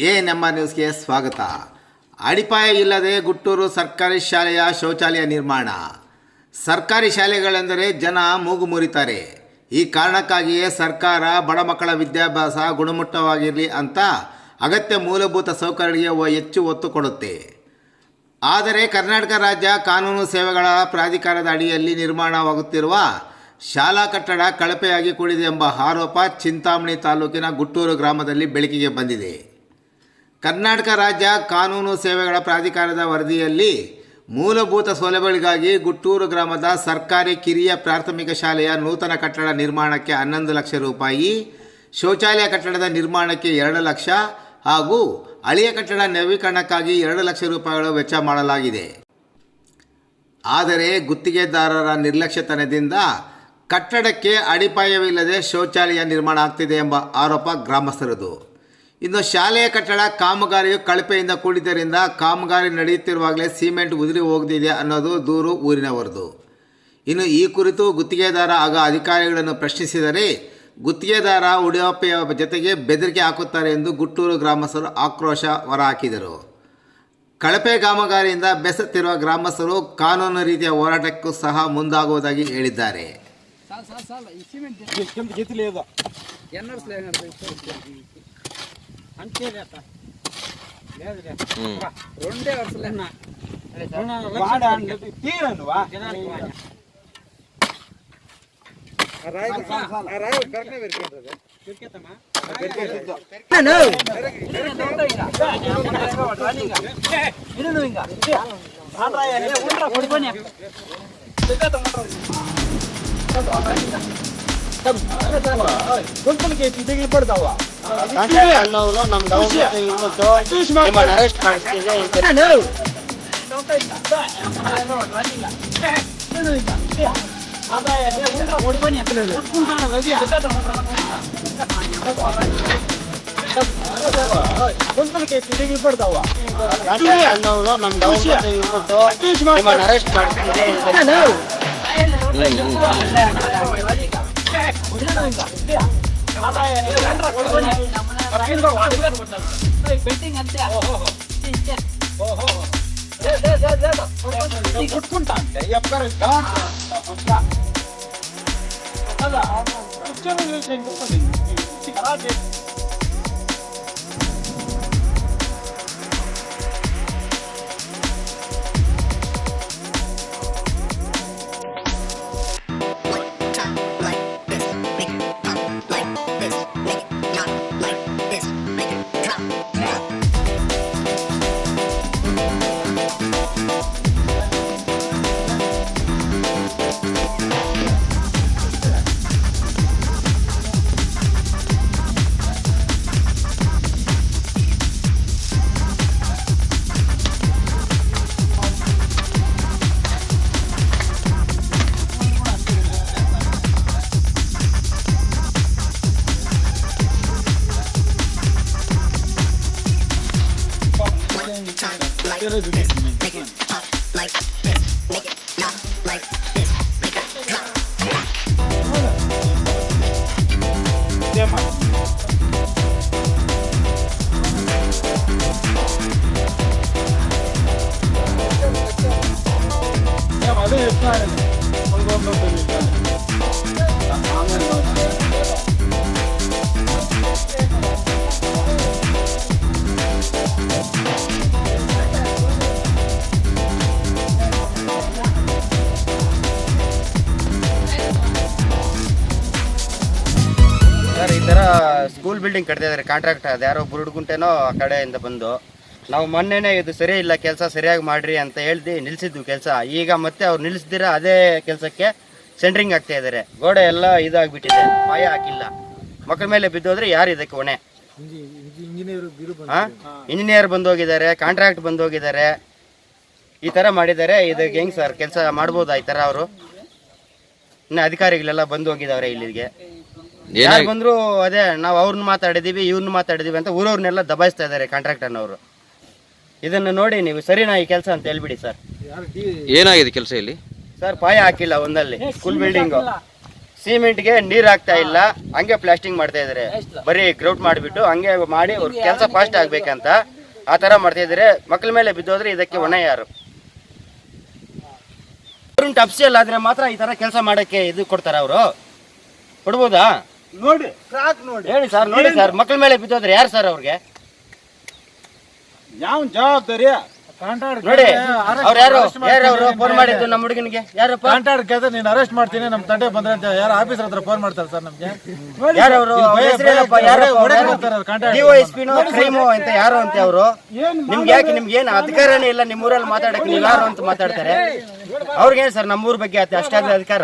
A ನಮ್ಮ ನ್ಯೂಸ್ಗೆ ಸ್ವಾಗತ. ಅಡಿಪಾಯ ಇಲ್ಲದೆ ಗುಟ್ಟೂರು ಸರ್ಕಾರಿ ಶಾಲೆಯ ಶೌಚಾಲಯ ನಿರ್ಮಾಣ. ಸರ್ಕಾರಿ ಶಾಲೆಗಳೆಂದರೆ ಜನ ಮೂಗು ಮುರಿತಾರೆ. ಈ ಕಾರಣಕ್ಕಾಗಿಯೇ ಸರ್ಕಾರ ಬಡ ಮಕ್ಕಳ ವಿದ್ಯಾಭ್ಯಾಸ ಗುಣಮಟ್ಟವಾಗಿರಲಿ ಅಂತ ಅಗತ್ಯ ಮೂಲಭೂತ ಸೌಕರ್ಯಗಳಿಗೆ ಹೆಚ್ಚು ಒತ್ತು ಕೊಡುತ್ತೆ. ಆದರೆ ಕರ್ನಾಟಕ ರಾಜ್ಯ ಕಾನೂನು ಸೇವೆಗಳ ಪ್ರಾಧಿಕಾರದ ಅಡಿಯಲ್ಲಿ ನಿರ್ಮಾಣವಾಗುತ್ತಿರುವ ಶಾಲಾ ಕಟ್ಟಡ ಕಳಪೆಯಾಗಿ ಕೂಡಿದೆ ಎಂಬ ಆರೋಪ ಚಿಂತಾಮಣಿ ತಾಲೂಕಿನ ಗುಟ್ಟೂರು ಗ್ರಾಮದಲ್ಲಿ ಬೆಳಕಿಗೆ ಬಂದಿದೆ. ಕರ್ನಾಟಕ ರಾಜ್ಯ ಕಾನೂನು ಸೇವೆಗಳ ಪ್ರಾಧಿಕಾರದ ವರದಿಯಲ್ಲಿ ಮೂಲಭೂತ ಸೌಲಭ್ಯಗಳಿಗಾಗಿ ಗುಟ್ಟೂರು ಗ್ರಾಮದ ಸರ್ಕಾರಿ ಕಿರಿಯ ಪ್ರಾಥಮಿಕ ಶಾಲೆಯ ನೂತನ ಕಟ್ಟಡ ನಿರ್ಮಾಣಕ್ಕೆ ಹನ್ನೊಂದು ಲಕ್ಷ ರೂಪಾಯಿ, ಶೌಚಾಲಯ ಕಟ್ಟಡದ ನಿರ್ಮಾಣಕ್ಕೆ ಎರಡು ಲಕ್ಷ ಹಾಗೂ ಹಳೆಯ ಕಟ್ಟಡ ನವೀಕರಣಕ್ಕಾಗಿ ಎರಡು ಲಕ್ಷ ರೂಪಾಯಿಗಳು ವೆಚ್ಚ ಮಾಡಲಾಗಿದೆ. ಆದರೆ ಗುತ್ತಿಗೆದಾರರ ನಿರ್ಲಕ್ಷ್ಯತನದಿಂದ ಕಟ್ಟಡಕ್ಕೆ ಅಡಿಪಾಯವಿಲ್ಲದೆ ಶೌಚಾಲಯ ನಿರ್ಮಾಣ ಆಗ್ತಿದೆ ಎಂಬ ಆರೋಪ ಗ್ರಾಮಸ್ಥರದು. ಇನ್ನು ಶಾಲೆಯ ಕಟ್ಟಡ ಕಾಮಗಾರಿಯು ಕಳಪೆಯಿಂದ ಕೂಡಿದ್ದರಿಂದ ಕಾಮಗಾರಿ ನಡೆಯುತ್ತಿರುವಾಗಲೇ ಸಿಮೆಂಟ್ ಉದುರಿ ಹೋಗದಿದೆ ಅನ್ನೋದು ದೂರು ಊರಿನವರದು ಇನ್ನು ಈ ಕುರಿತು ಗುತ್ತಿಗೆದಾರ ಆಗ ಅಧಿಕಾರಿಗಳನ್ನು ಪ್ರಶ್ನಿಸಿದರೆ ಗುತ್ತಿಗೆದಾರ ಉಡಿಯಪ್ಪೆಯ ಜೊತೆಗೆ ಬೆದರಿಕೆ ಹಾಕುತ್ತಾರೆ ಎಂದು ಗುಟ್ಟೂರು ಗ್ರಾಮಸ್ಥರು ಆಕ್ರೋಶ ಹೊರಹಾಕಿದರು ಕಳಪೆ ಕಾಮಗಾರಿಯಿಂದ ಬೆಸತ್ತಿರುವ ಗ್ರಾಮಸ್ಥರು ಕಾನೂನು ರೀತಿಯ ಹೋರಾಟಕ್ಕೂ ಸಹ ಮುಂದಾಗುವುದಾಗಿ ಹೇಳಿದ್ದಾರೆ రెండే వరుసలేనా వాడా తీరను వా Kanskje nå når man da må da Det man er kanskje det ikke Nå! Hello. ನಮ್ಮ ಗೌರ್ಮೆಂಟ್ ಇವತ್ತು ನಿಮ್ಮನ್ನ ಅರೆಸ್ಟ್ ಮಾಡಿಸ್ತಿದೆ ಅಂತ 전에 누구? Thank you. ಬಿಲ್ಡಿಂಗ್ ಕಟ್ತಾ ಇದ್ದಾರೆ ಕಾಂಟ್ರಾಕ್ಟ್ ಅದು ಯಾರೋ ಬುರುಡ್ಗುಂಟೆನೋ ಆ ಕಡೆಯಿಂದ ಬಂದು, ನಾವು ಮೊನ್ನೆನೇ ಇದು ಸರಿ ಇಲ್ಲ, ಕೆಲಸ ಸರಿಯಾಗಿ ಮಾಡ್ರಿ ಅಂತ ಹೇಳ್ದು ನಿಲ್ಸಿದ್ವಿ ಕೆಲಸ. ಈಗ ಮತ್ತೆ ಅವ್ರು ನಿಲ್ಸಿದಿರ ಅದೇ ಕೆಲಸಕ್ಕೆ ಸೆಂಟ್ರಿಂಗ್ ಆಗ್ತಾ ಇದ್ದಾರೆ. ಗೋಡೆ ಎಲ್ಲ ಇದಾಗ್ಬಿಟ್ಟಿದೆ, ಪಾಯ ಹಾಕಿಲ್ಲ. ಮಕ್ಕಳ ಮೇಲೆ ಬಿದ್ದೋದ್ರೆ ಯಾರು ಇದಕ್ಕೆ ಹೊಣೆ? ಇಂಜಿನಿಯರ್ ಬಂದೋಗಿದ್ದಾರೆ ಕಾಂಟ್ರಾಕ್ಟ್ ಬಂದೋಗಿದ್ದಾರೆ. ಈ ಥರ ಮಾಡಿದ್ದಾರೆ ಇದಕ್ಕೆ ಹೆಂಗ್ ಸರ್ ಕೆಲಸ ಮಾಡ್ಬೋದಾ ಈ ಥರ ಅವರು? ಇನ್ನು ಅಧಿಕಾರಿಗಳೆಲ್ಲ ಬಂದು ಹೋಗಿದ್ದಾರೆ ಇಲ್ಲಿಗೆ. ಯಾರು ಬಂದ್ರು ಅದೇ ನಾವು ಅವ್ರನ್ನ ಮಾತಾಡಿದೀವಿ ಇವ್ರನ್ನ ಮಾತಾಡಿದೀವಿ ಅಂತ ಊರವ್ರನ್ನೆಲ್ಲ ದಬಾಯಿಸ್ತಾ ಇದ್ದಾರೆ ಕಾಂಟ್ರಾಕ್ಟರ್ನವರು ಇದನ್ನ ನೋಡಿ ನೀವು ಸರಿನಾ ಈ ಕೆಲಸ ಅಂತ ಹೇಳ್ಬಿಡಿ ಸರ್. ಏನಾಗಿದೆ ಕೆಲಸ ಇಲ್ಲಿ? ಸರ್ ಪಾಯ ಹಾಕಿಲ್ಲ ಒಂದಲ್ಲಿ ಸ್ಕೂಲ್ ಬಿಲ್ಡಿಂಗ್ ಸಿಮೆಂಟ್ಗೆ ನೀರ್ ಹಾಕ್ತಾ ಇಲ್ಲ ಹಂಗೆ ಪ್ಲಾಸ್ಟಿಂಗ್ ಮಾಡ್ತಾ ಇದಾರೆ. ಬರೀ ಗ್ರೌಟ್ ಮಾಡಿಬಿಟ್ಟು ಹಂಗೆ ಮಾಡಿ ಅವ್ರ ಕೆಲಸ ಫಾಸ್ಟ್ ಆಗ್ಬೇಕಂತ ಆ ತರ ಮಾಡ್ತಾ ಇದಾರೆ. ಮಕ್ಕಳ ಮೇಲೆ ಬಿದ್ದೋದ್ರೆ ಇದಕ್ಕೆ ಹೊಣೆ ಯಾರು? ಗೌರ್ಮೆಂಟ್ ಎಲ್ಲ ಆದ್ರೆ ಮಾತ್ರ ಈ ತರ ಕೆಲಸ ಮಾಡಕ್ಕೆ ಇದು ಕೊಡ್ತಾರ ಅವರು? ಕೊಡ್ಬೋದಾ? ನೋಡಿ. ಕ್ರಾಕ್ ನೋಡಿ. ಹೇಳಿ ಸರ್ ನೋಡಿ. ಸರ್ ಮಕ್ಕಳ ಮೇಲೆ ಬಿದ್ದೋದ್ರೆ ಯಾರು ಸರ್ ಅವ್ರಿಗೆ? ಯಾವ ಜವಾಬ್ದಾರಿ? ನೋಡಿ ಅವ್ರು ಯಾರು? ಯಾರು ಅವರು ಫೋನ್ ಮಾಡಿದ್ದು ನಮ್ಮ ಹುಡುಗನಿಗೆ? ಯಾರಪ್ಪ? ಕಾಂಟ್ರಾಕ್ಟ್ ಕೇಳಿದ್ರೆ ನೀನು ಅರೆಸ್ಟ್ ಮಾಡ್ತೀನಿ ನಮ್ಮ ತಂದೆ ಬಂದ್ರೆ ಅಂತ ಯಾರು ಆಫೀಸರ್ ಹತ್ರ ಫೋನ್ ಮಾಡ್ತಾರೆ ಸರ್ ನಮ್ಗೆ? ಯಾರವರು? ಕಾಂಟ್ರಾಕ್ಟ್ ಡಿವೈಎಸ್ಪಿ ಕ್ರೈಮು ಅಂತ ಯಾರು ಅಂತ ಅವರು? ನಿಮ್ಗೆ ಯಾಕೆ ನಿಮ್ಗೆ ಏನು ಅಧಿಕಾರನೇ ಇಲ್ಲ ನಿಮ್ಮ ಊರಲ್ಲಿ ಮಾತಾಡಕ್ಕೆ ನೀವು ಯಾರು ಅಂತ ಮಾತಾಡ್ತಾರೆ? ಅವ್ರಿಗೇನು ಸರ್ ನಮ್ಮೂರ್ ಬಗ್ಗೆ ಅಷ್ಟೇ ಅಷ್ಟಾಗ್ಲಿ ಅಧಿಕಾರ.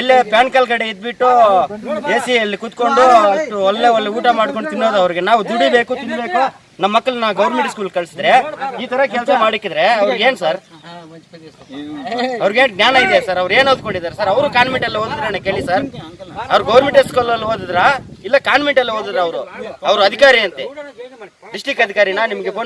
ಇಲ್ಲೇ ಪ್ಯಾನ್ ಕಾಲ್ ಕಡೆ ಇದ್ಬಿಟ್ಟು ಎ ಸಿ ಅಲ್ಲಿ ಕುತ್ಕೊಂಡು ಅಷ್ಟು ಒಳ್ಳೆ ಒಳ್ಳೆ ಊಟ ಮಾಡ್ಕೊಂಡು ತಿನ್ನೋದು ಅವ್ರಿಗೆ. ನಾವು ದುಡಿಬೇಕು ತಿನ್ಬೇಕು. ನಮ್ಮ ಮಕ್ಕಳನ್ನ ಗೌರ್ಮೆಂಟ್ ಸ್ಕೂಲ್ ಕಳ್ಸಿದ್ರೆ ಈ ತರ ಕೆಲಸ ಮಾಡಿಕಿದ್ರೆ ಅವ್ರಿಗೆ ಏನ್ ಸರ್? ಅವ್ರಿಗೆ ಜ್ಞಾನ ಇದೆ ಸರ್? ಅವ್ರು ಏನ್ ಓದ್ಕೊಂಡಿದ್ದಾರೆ ಸರ್? ಅವರು ಕಾನ್ವೆಂಟ್ ಅಲ್ಲಿ ಓದಿದ್ರೆ ಕೇಳಿ ಸರ್. ಅವ್ರು ಗೌರ್ಮೆಂಟ್ ಸ್ಕೂಲ್ ಅಲ್ಲಿ ಓದಿದ್ರ? ಇಲ್ಲ ಕಾನ್ವೆಂಟ್ ಅಲ್ಲಿ ಓದಿದ್ರ ಅವರು? ಅವ್ರು ಅಧಿಕಾರಿ ಅಂತೆ. ಡಿಸ್ಟಿಕ್ ಅಧಿಕಾರಿನ? ನಿಮ್ಗೆ ಫೋನ್